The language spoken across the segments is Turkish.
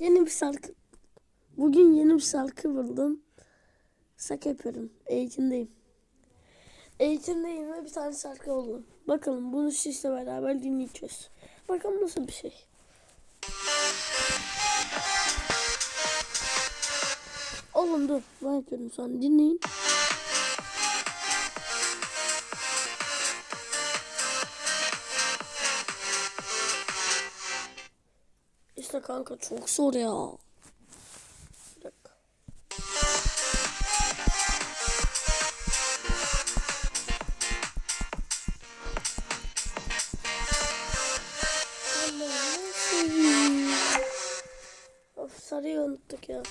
Yeni bir şarkı. Bugün yeni bir şarkı buldum. Sak yapıyorum. Eğitimdeyim. Eğitimdeyim ve bir tane şarkı buldum. Bakalım bunu sizle beraber dinleyeceğiz. Bakalım nasıl bir şey. Oğlum dur. Ben yapıyorum an. Dinleyin. Dakika. Allah'ını seveyim. Of sarıyı unuttuk ya.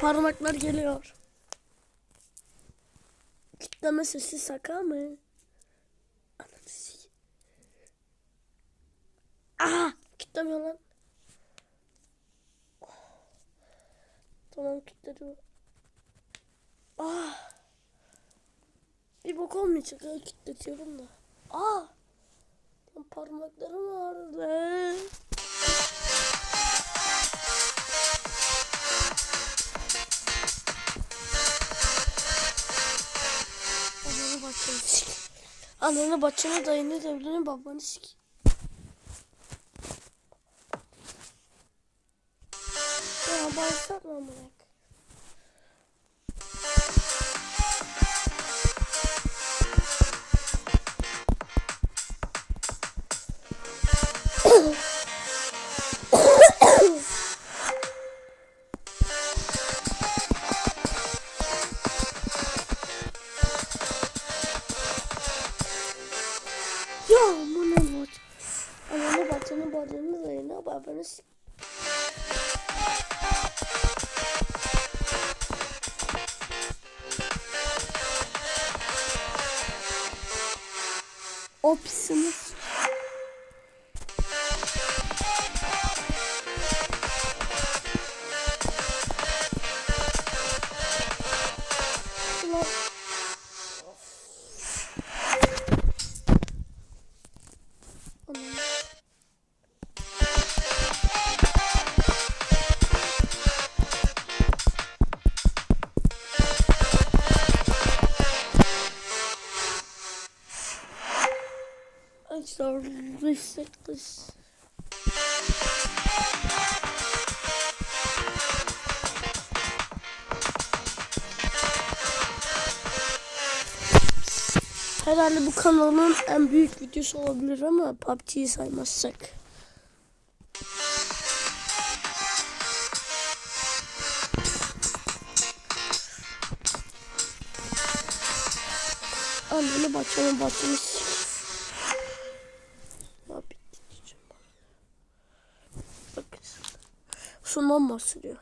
Parmaklar geliyor. Kitleme sesi saka mı? Sikeyim. Aha! Kitlemiyor lan. Tamam kilitledi. Ah! Bir bok olmayacak ya kilitletiyorum da. Ah! Parmaklarım Ananı bacını dayını devrini babanı sik. Ya başlatma amına. Ya bac. Ananı bacını bacını dayını babanı Anam. Arkadaşlar resetliz. Herhalde bu kanalın en büyük videosu olabilir ama PUBG'yi saymazsak. Anneni diyeceğim bana. Bakın. Sundan bahsediyor.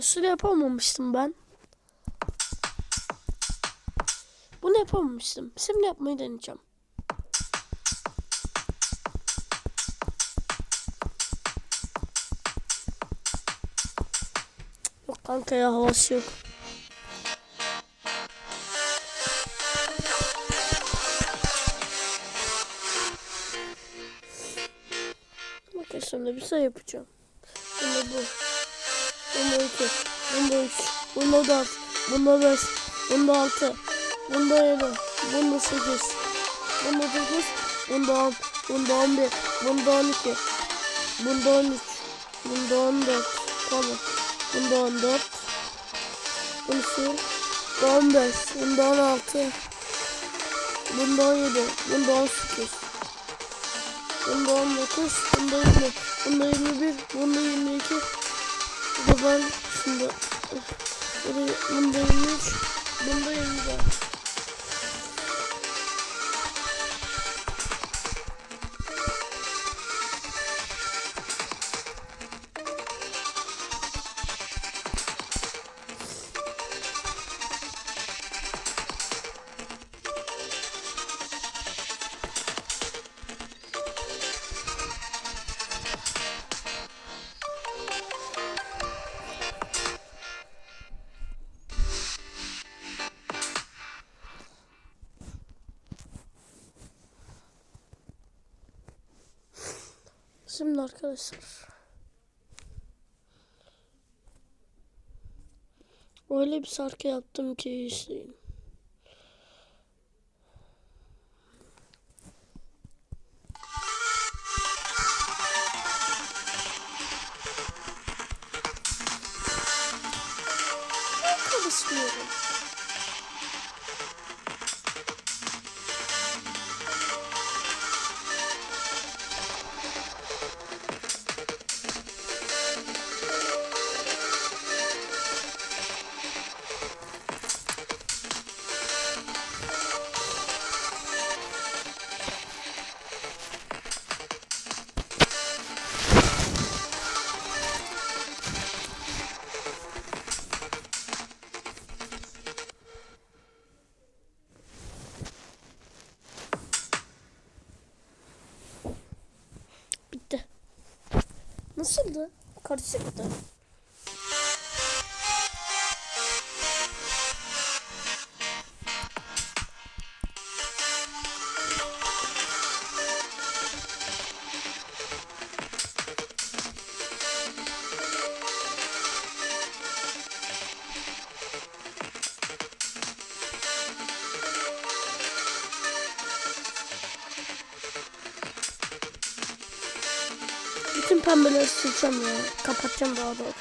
Şunu yapamamıştım ben. Bunu yapamamıştım. Şimdi yapmayı deneyeceğim. Yok kanka ya havası yok. Şimdi bir şey yapacağım. Şimdi bu. Bunu iki. Bunda 3. Bunda 4. Bunda 5. Bunda 6. Bunda 7. Bunda 8. Bunda 9. Bunda 10. Bunda 11. Bunda 12. Bunda 13. Bunda 14. Pardon. Bunda 14. Bunda 15. Bunda 16. Bunda 17. Bunda 18. Bunda 19. Bunda 20. Bunda 21. Bunda 22. Bu da ben şimdi Bunda, 23. Bunda 24. Şimdi arkadaşlar. Öyle bir şarkı yaptım ki izleyin. Ben Nasıldı? Karışıktı. Pembeleri sileceğim ya. Kapatacağım daha doğrusu.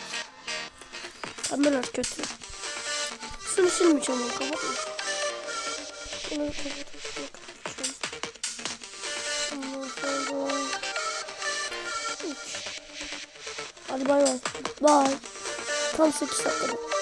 Pembeler kötü. Şunu silmeyeceğim onu kapatmayacağım. Bunu kapatacağım. Hadi bay bay. Bye. Tam 8 dakikada.